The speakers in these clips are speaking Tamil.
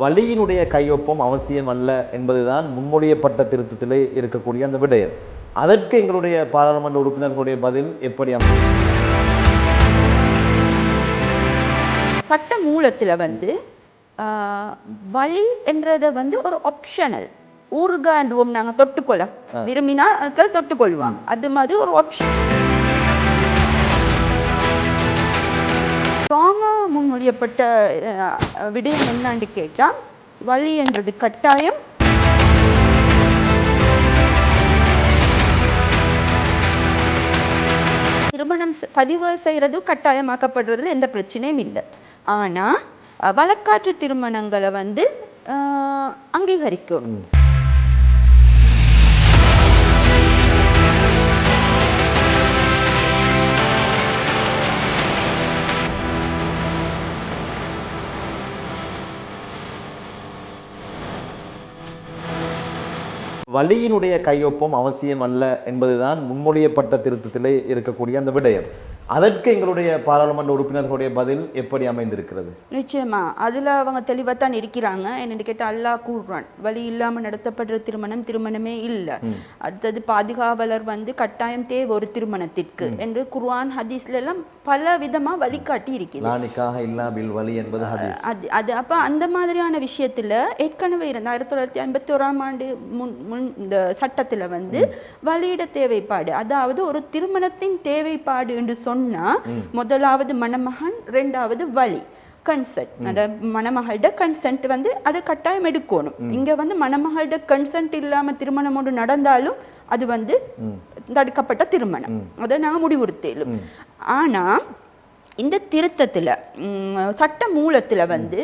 வலியினுடைய கையொப்பம் அவசியம் அல்ல என்பதுதான் முன்மொழியப்பட்ட திருத்தத்திலே இருக்கக்கூடிய அந்த விடயம். அதற்கு எங்களுடைய பாராளுமன்ற உறுப்பினர்களுடைய பதில் எப்படி சட்ட மூலத்துல வந்து வலி என்றதை வந்து ஒரு ஆப்ஷனல் ஊறுகாண்டுவோம் நாங்க தொட்டுக்கொள்ள. விரும்பினா ஆட்கள் தொட்டுக்கொள்வாங்க. அது மாதிரி ஒரு ஆப்ஷன் செய்யப்பட்ட விடயம் என்னான்னு கேட்டால் வலி என்றது கட்டாயம். திருமணம் பதிவு செய்கிறதும் கட்டாயமாக்கப்படுறதுல எந்த பிரச்சனையும் இல்லை. ஆனால் வழக்காற்று திருமணங்களை வந்து அங்கீகரிக்கும். வழியினுடைய வலியினுடைய கையொப்பம் அவசியம் அல்ல என்பதுதான் முன்மொழியப்பட்ட திருத்தத்திலே இருக்கக்கூடிய அந்த விடயம். அதற்கு எங்களுடைய பாராளுமன்ற உறுப்பினர்களுடைய பதில் எப்படி அமைந்திருக்கிறது? நிச்சயமா. அதுல அவங்க தெளிவாத்தான் இருக்கிறாங்க. என்னன்னு கேட்டா அல்லாஹ் கூறுறான். வழி இல்லாம நடத்தப்படுற திருமணம் திருமணமே இல்ல. அடுத்தது பாதுகாவலர் வந்து கட்டாயம் தேவை ஒரு திருமணத்திற்கு என்று குர்ஆன் ஹதீஸ்ல எல்லாம் பல விதமா வழிகாட்டி இருக்குது. நானிக்காக இல்லா பில் வலி என்பது அது அது அப்ப அந்த மாதிரியான விஷயத்துல ஏற்கனவே இருந்த ஆயிரத்தி தொள்ளாயிரத்தி ஐம்பத்தி ஓராம் ஆண்டு முன் முன் இந்த சட்டத்துல வந்து வழியிட தேவைப்பாடு. அதாவது ஒரு திருமணத்தின் தேவைப்பாடு என்று சொன்னா முதலாவது மணமகன் ரெண்டாவது வழி கன்சென்ட் அந்த மணமகளிட கன்சென்ட் வந்து அது கட்டாயம் எடுக்கணும். இங்க வந்து மணமகளிட கன்சென்ட் இல்லாம திருமணம் ஒன்று நடந்தாலும் அது வந்து தடுக்கப்பட்ட திருமணம். அதை நாங்க முடிவுறுத்தலும் ஆனா இந்த திருத்தத்துல சட்ட மூலத்துல வந்து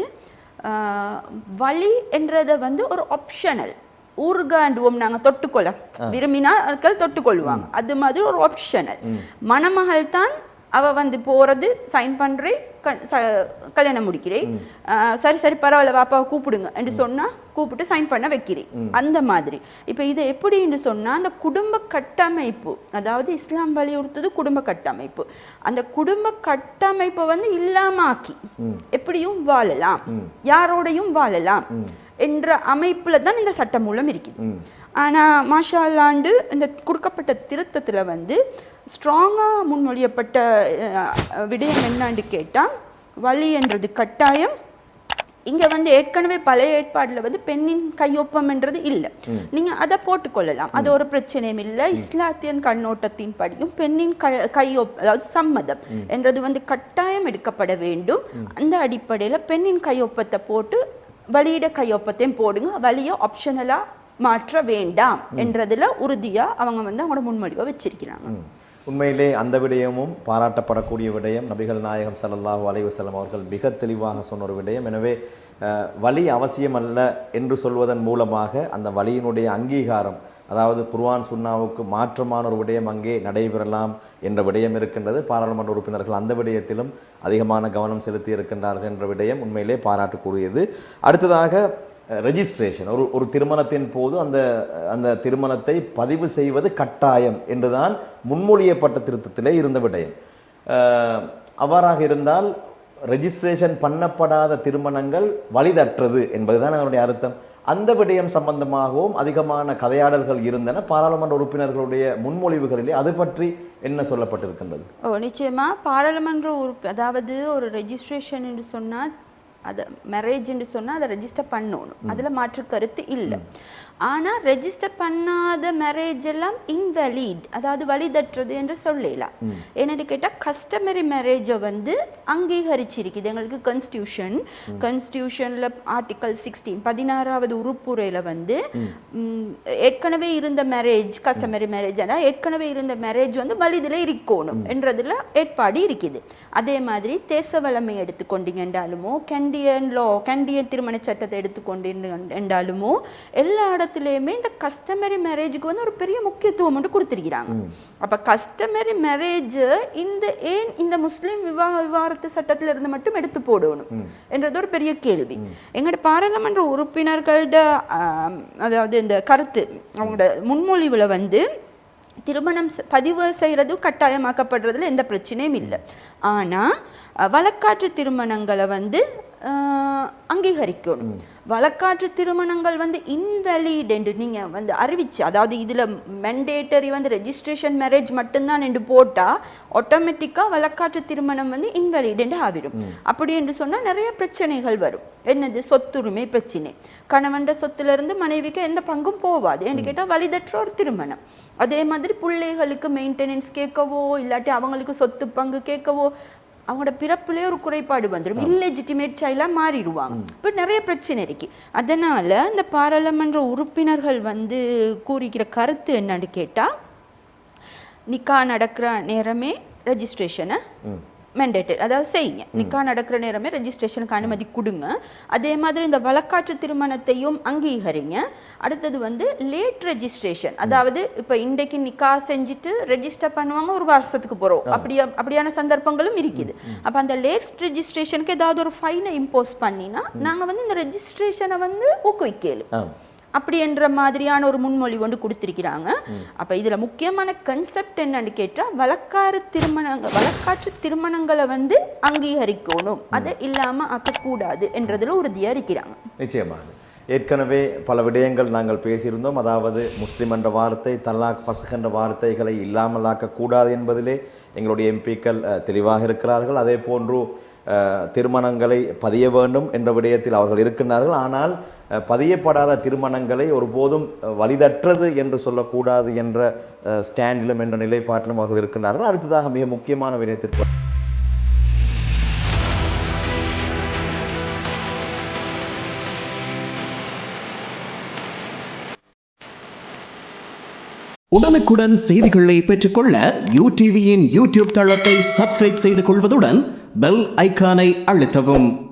வலி என்றதை வந்து ஒரு ஆப்ஷனல் ஊறுகாண்டுவோம் நாங்க தொட்டுக்கொள்ள. விரும்பினா ஆட்கள் தொட்டுக்கொள்வாங்க. அது மாதிரி ஒரு ஆப்ஷனல் மணமகள் தான் அவ வந்து போறது சைன் பண்றேன் கல்யாணம் முடிக்கிறேன் சரி சரி பரவாயில்ல பாப்பாவை கூப்பிடுங்க என்று சொன்னா கூப்பிட்டு சைன் பண்ண வைக்கிறேன் அந்த மாதிரி. இப்ப இது எப்படின்னு சொன்னா அந்த குடும்ப கட்டமைப்பு அதாவது இஸ்லாம் வலியுறுத்தது குடும்ப கட்டமைப்பு. அந்த குடும்ப கட்டமைப்பை வந்து இல்லாம ஆக்கி எப்படியும் வாழலாம். யாரோடையும் வாழலாம். என்ற அமைப்புல தான் இந்த சட்டம் மூலம் இருக்குது. ஆனா மாஷா அல்லாண்டு இந்த கொடுக்கப்பட்ட திருத்தத்துல வந்து ஸ்ட்ராங்கா முன்மொழியப்பட்ட விடயம் என்னான்னு கேட்டா வலி என்றது கட்டாயம். இங்க வந்து ஏற்கனவே பழைய ஏற்பாடுல வந்து பெண்ணின் கையொப்பம் என்றது இல்ல. நீங்க அதை போட்டுக்கொள்ளலாம். அது ஒரு பிரச்சனையும் இல்ல. இஸ்லாத்தியன் கண்ணோட்டத்தின் படியும் பெண்ணின் க- கையொப் அதாவது சம்மதம் என்றது வந்து கட்டாயம் எடுக்கப்பட வேண்டும். அந்த அடிப்படையில பெண்ணின் கையொப்பத்தை போட்டு வலியிட கையொப்பத்தையும் போடுங்க. வலியை ஆப்ஷனலா மாற்ற வேண்டாம் என்றதுல உறுதியா அவங்க வந்து அவங்களோட முன்மொழிவை வச்சிருக்கிறாங்க. உண்மையிலே அந்த விடயமும் பாராட்டப்படக்கூடிய விடயம். நபிகள் நாயகம் ஸல்லல்லாஹு அலைஹி வஸல்லம் அவர்கள் மிக தெளிவாக சொன்ன ஒரு விடயம். எனவே அஹ், வலி அவசியம் அல்ல என்று சொல்வதன் மூலமாக அந்த வலியினுடைய அங்கீகாரம் அதாவது குர்வான் சுன்னாவுக்கு மாற்றமான ஒரு விடயம் அங்கே நடைபெறலாம் என்ற விடயம் இருக்கின்றது. பாராளுமன்ற உறுப்பினர்கள் அந்த விடயத்திலும் அதிகமான கவனம் செலுத்தி இருக்கின்றார்கள் என்ற விடயம் உண்மையிலே பாராட்டுக்குரியது. அடுத்ததாக ரெஜிஸ்ட்ரேஷன் ஒரு ஒரு திருமணத்தின் போது அந்த அந்த திருமணத்தை பதிவு செய்வது கட்டாயம் என்றுதான் முன்மொழியப்பட்ட திருத்தத்திலே இருந்த விடயம். அவ்வாறாக இருந்தால் ரெஜிஸ்ட்ரேஷன் பண்ணப்படாத திருமணங்கள் வலிதற்றது என்பதுதான் அதனுடைய அர்த்தம். அந்த விடயம் சம்பந்தமாகவும் அதிகமான கதையாடல்கள் இருந்தன. பாராளுமன்ற உறுப்பினர்களுடைய முன்மொழிவுகளிலே அது பற்றி என்ன சொல்லப்பட்டிருக்கின்றது? ஓ நிச்சயமா. பாராளுமன்ற உறுப்பு அதாவது ஒரு ரெஜிஸ்ட்ரேஷன் என்று சொன்னா அதை மேரேஜ் என்று சொன்னா அதை ரெஜிஸ்டர் பண்ணணும். அதுல மாற்று கருத்து இல்லை. ஆனா ரெஜிஸ்டர் பண்ணாத மேரேஜ் எல்லாம் இன்வெலிட் அதாவது வழிதற்றது என்று சொல்லலாம் என்னன்னு கேட்டா கஸ்டமரி மேரேஜை வந்து அங்கீகரிச்சிருக்குது. எங்களுக்கு கான்ஸ்டியூஷன் கான்ஸ்டியூஷன்ல ஆர்டிகல் சிக்ஸ்டீன் பதினாறாவது உறுப்புரையில வந்து ஏற்கனவே இருந்த மேரேஜ் கஸ்டமரி மேரேஜ் ஏற்கனவே இருந்த மேரேஜ் வந்து வலிதில் இருக்கணும் என்றதுல ஏற்பாடு இருக்குது. அதே மாதிரி தேச வளமை எடுத்துக்கொண்டீங்க என்றாலுமோ கண்டியன் லோ கண்டியன் திருமண சட்டத்தை எடுத்துக்கொண்டீங்க என்றாலுமோ எல்லா இடத்துலையுமே இந்த கஸ்டமரி மேரேஜுக்கு வந்து ஒரு பெரிய முக்கியத்துவம் மட்டும் கொடுத்துருக்கிறாங்க. அப்ப கஸ்டமரி மேரேஜ் இந்த ஏன் இந்த முஸ்லிம் விவாக விவாகரத்து சட்டத்துல இருந்து மட்டும் எடுத்து போடணும்? என்றது ஒரு பெரிய கேள்வி. எங்களோட பாராளுமன்ற உறுப்பினர்களோட அதாவது இந்த கருத்து அவங்களோட முன்மொழிவுல வந்து திருமணம் பதிவு செய்யறது கட்டாயமாக்கப்படுறதுல எந்த பிரச்சனையும் இல்லை. ஆனா அஹ், வழக்காற்று திருமணங்களை வந்து அங்கீகரிக்கணும். வழக்காற்று திருமணங்கள் வந்து இன்வெலிட் என்று நீங்க வந்து அறிவிச்சு அதாவது இதுல மெண்டேட்டரி வந்து ரெஜிஸ்ட்ரேஷன் மேரேஜ் மட்டும்தான் என்று போட்டா ஆட்டோமேட்டிக்கா வழக்காற்று திருமணம் வந்து இன்வெலிட் என்று ஆவிடும் அப்படி என்று சொன்னா நிறைய பிரச்சனைகள் வரும். என்னது? சொத்துரிமை பிரச்சனை. கணவன் சொத்துல இருந்து மனைவிக்கு எந்த பங்கும் போவாது என்று கேட்டா வலிதற்ற ஒரு திருமணம். அதே மாதிரி பிள்ளைகளுக்கு மெயின்டெனன்ஸ் கேட்கவோ இல்லாட்டி அவங்களுக்கு சொத்து பங்கு கேட்கவோ அவங்களோட பிறப்புலயே ஒரு குறைபாடு வந்துடும் இல்லெஜிட்டிமேட் சைல்டா மாறிடுவாங்க. இப்போ நிறைய பிரச்சனை இருக்கு. அதனால இந்த பாராளுமன்ற உறுப்பினர்கள் வந்து கூறிக்கிற கருத்து என்னன்னு கேட்டா நிக்கா நடக்கிற நேரமே ரெஜிஸ்ட்ரேஷனை மெண்டேட்டரி அதாவது செய்யுங்க. நிக்கா நடக்கிற நேரமே ரெஜிஸ்ட்ரேஷனுக்கு அனுமதி கொடுங்க. அதே மாதிரி இந்த வழக்காற்று திருமணத்தையும் அங்கீகரிங்க. அடுத்தது வந்து லேட் ரெஜிஸ்ட்ரேஷன் அதாவது இப்போ இன்றைக்கு நிக்கா செஞ்சுட்டு ரெஜிஸ்டர் பண்ணுவாங்க ஒரு வருஷத்துக்கு போகிறோம் அப்படியா அப்படியான சந்தர்ப்பங்களும் இருக்குது. அப்போ அந்த லேட் ரெஜிஸ்ட்ரேஷனுக்கு ஏதாவது ஒரு ஃபைனை இம்போஸ் பண்ணினா நாங்கள் வந்து இந்த ரெஜிஸ்ட்ரேஷனை வந்து ஊக்குவிக்கலும் அப்படி என்ற மாதிரியான ஒரு முன்மொழி ஒன்று கொடுத்திருக்கிறாங்க. அப்ப இதுல முக்கியமான கன்செப்ட் என்னன்னு கேட்டா வழக்காறு திருமணங்கள் வழக்காற்று திருமணங்களை வந்து அங்கீகரிக்கணும். அதை இல்லாம ஆக்கக்கூடாது என்றதுல உறுதியா இருக்கிறாங்க. நிச்சயமாக ஏற்கனவே பல விடயங்கள் நாங்கள் பேசியிருந்தோம். அதாவது முஸ்லிம் என்ற வார்த்தை தல்லாக் ஃபஸ்க் என்ற வார்த்தைகளை இல்லாமலாக்கக்கூடாது என்பதிலே எங்களுடைய எம்பிக்கள் தெளிவாக இருக்கிறார்கள். அதே போன்று திருமணங்களை பதிய வேண்டும் என்ற விடயத்தில் அவர்கள் இருக்கின்றார்கள். ஆனால் பதியப்படாத திருமணங்களை ஒருபோதும் வலிதற்றது என்று சொல்லக்கூடாது என்ற ஸ்டாண்டிலும் என்ற நிலைப்பாட்டிலும் அவர்கள் இருக்கின்றார்கள். அடுத்ததாக மிக முக்கியமான விடயத்திற்கு உடனுக்குடன் செய்திகளை பெற்றுக்கொள்ள யூ டிவியின் யூடியூப் தளத்தை சப்ஸ்கிரைப் செய்து கொள்வதுடன் பெல் ஐக்கானை அழுத்தவும்.